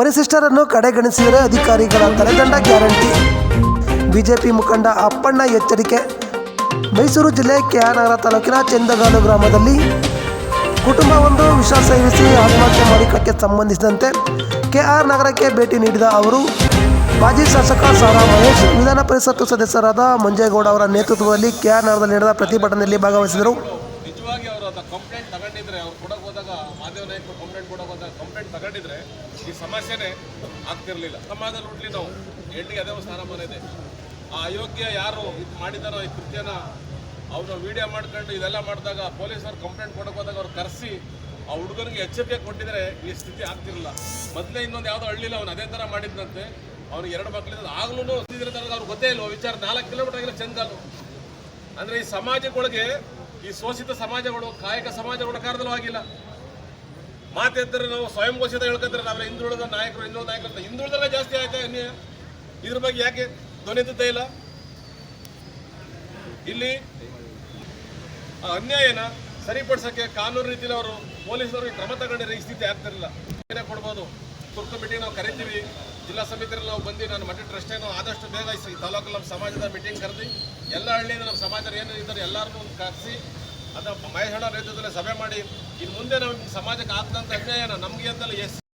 ಪರಿಶಿಷ್ಟರನ್ನು ಕಡೆಗಣಿಸಿದರೆ ಅಧಿಕಾರಿಗಳ ತಲೆದಂಡ guarantee. BJP ಮುಖಂಡ ಅಪ್ಪಣ್ಣ ಎಚ್ಚರಿಕೆ. ಮೈಸೂರು ಜಿಲ್ಲೆ ಕೆಆರ್ನಗರ ತಾಲೂಕಿನ ಚಂದಗಾಲು ಗ್ರಾಮದಲ್ಲಿ ಕುಟುಂಬವೊಂದು ವಿಷ ಸೇವಿಸಿ ಆತ್ಮಹತ್ಯೆ ಮಾಡಿಕೊಳ್ಳಕ್ಕೆ ಸಂಬಂಧಿಸಿದಂತೆ ಕೆಆರ್ ನಗರಕ್ಕೆ ಭೇಟಿ ನೀಡಿದ ಅವರು, ಮಾಜಿ ಶಾಸಕ ಸಾರಾ ಮಹೇಶ್, ವಿಧಾನ ಪರಿಷತ್ತು ಸದಸ್ಯರಾದ ಮಂಜೇಗೌಡ ಅವರ ನೇತೃತ್ವದಲ್ಲಿ ಕೆಆರ್ ನಗರದಲ್ಲಿ ನಡೆದ ಪ್ರತಿಭಟನೆಯಲ್ಲಿ ಭಾಗವಹಿಸಿದರು. ಅದನ್ನ ಕಂಪ್ಲೇಂಟ್ ತಗೊಂಡಿದ್ರೆ ಅವ್ರು ಕೊಡಕ್ಕೆ ಹೋದಾಗ ಮಾದೇವ ನಾಯಕರು ಕಂಪ್ಲೇಂಟ್ ಕೊಡಕ್ಕೆ ಹೋದಾಗ ಕಂಪ್ಲೇಂಟ್ ತಗೊಂಡಿದ್ರೆ ಈ ಸಮಸ್ಯೆನೇ ಆಗ್ತಿರಲಿಲ್ಲ. ಸಮಾಜದಲ್ಲಿ ಹುಟ್ಲಿ ನಾವು. ಹೆಣ್ಣಿಗೆ ಅದೇ ಒಂದು ಸ್ಥಾನಮಾನ ಇದೆ. ಆ ಅಯೋಗ್ಯ ಯಾರು ಇದು ಮಾಡಿದಾರೋ ಈ ಕೃತ್ಯನ ಅವನು ವಿಡಿಯೋ ಮಾಡ್ಕೊಂಡು ಇದೆಲ್ಲ ಮಾಡಿದಾಗ ಪೊಲೀಸರು ಕಂಪ್ಲೇಂಟ್ ಕೊಡಕ್ಕೆ ಹೋದಾಗ ಅವ್ರು ಕರೆಸಿ ಆ ಹುಡುಗನಿಗೆ ಎಚ್ಚರಿಕೆ ಕೊಟ್ಟಿದ್ರೆ ಈ ಸ್ಥಿತಿ ಆಗ್ತಿರಲಿಲ್ಲ. ಮೊದಲೇ ಇನ್ನೊಂದು ಯಾವುದೋ ಹಳ್ಳಿಲ್ಲ ಅವ್ನು ಅದೇ ಥರ ಮಾಡಿದ್ದಂತೆ ಅವ್ರಿಗೆ ಎರಡು ಮಕ್ಕಳಿಂದ ಆಗ್ಲೂ ಅವ್ರಿಗೆ ಗೊತ್ತೇ ಇಲ್ಲ ವಿಚಾರ ನಾಲ್ಕು ಕಿಲೋಮೀಟರ್ ಆಗಿಲ್ಲ ಚಂದಲು ಅಂದರೆ ಈ ಸಮಾಜಗಳಿಗೆ ಈ ಶೋಷಿತ ಸಮಾಜಗಳು, ಕಾಯಕ ಸಮಾಜಗಳು ಕಾರಣದಲ್ಲೂ ಆಗಿಲ್ಲ. ಮಾತೆದ್ದರೆ ನಾವು ಸ್ವಯಂ ಘೋಷಿತ ಹೇಳ್ಕೊತಾರೆ ನಾವೆಲ್ಲ ಹಿಂದುಳಿದ ನಾಯಕರು ಹಿಂದುಳಿದ ನಾಯಕರು ಅಂತ. ಜಾಸ್ತಿ ಆಯ್ತಾ ಅನ್ಯ? ಇದ್ರ ಬಗ್ಗೆ ಯಾಕೆ ಧ್ವನಿ ಇಲ್ಲ? ಇಲ್ಲಿ ಆ ಅನ್ಯಾಯನ ಸರಿಪಡಿಸಕ್ಕೆ ಕಾನೂನು ರೀತಿಯಲ್ಲಿ ಅವರು ಪೊಲೀಸರು ಕ್ರಮ ತಗೊಂಡಿರೋ ಈ ಸ್ಥಿತಿ ಆಗ್ತಿರಲಿಲ್ಲ. ಕೊಡ್ಬೋದು. ತುರ್ತು ಮೀಟಿಂಗ್ ನಾವು ಕರಿತೀವಿ. ಜಿಲ್ಲಾ ಸಮಿತಿಯಲ್ಲಿ ನಾವು ಬಂದು ನಾನು ಮಠ ಟ್ರಸ್ಟ್ ಏನೋ ಆದಷ್ಟು ಬೇಗ ಈ ತಾಲೂಕಲ್ಲಿ ನಮ್ಮ ಸಮಾಜದ ಮೀಟಿಂಗ್ ಕರೆದು ಎಲ್ಲ ಹಳ್ಳಿಯಿಂದ ನಮ್ಮ ಸಮಾಜದ ಏನು ಎಲ್ಲರನ್ನೂ ಕರೆಸಿ ಅದ ಮಹೇಶಣ್ಣ ನೇತೃತ್ವದಲ್ಲಿ ಸಭೆ ಮಾಡಿ ಇನ್ನು ಮುಂದೆ ನಮ್ಮ ಸಮಾಜಕ್ಕೆ ಆಗ್ತಂತ ಅನ್ಯಾಯನ ನಮಗೆ ಅಂತಲ್ಲ ಎಸ್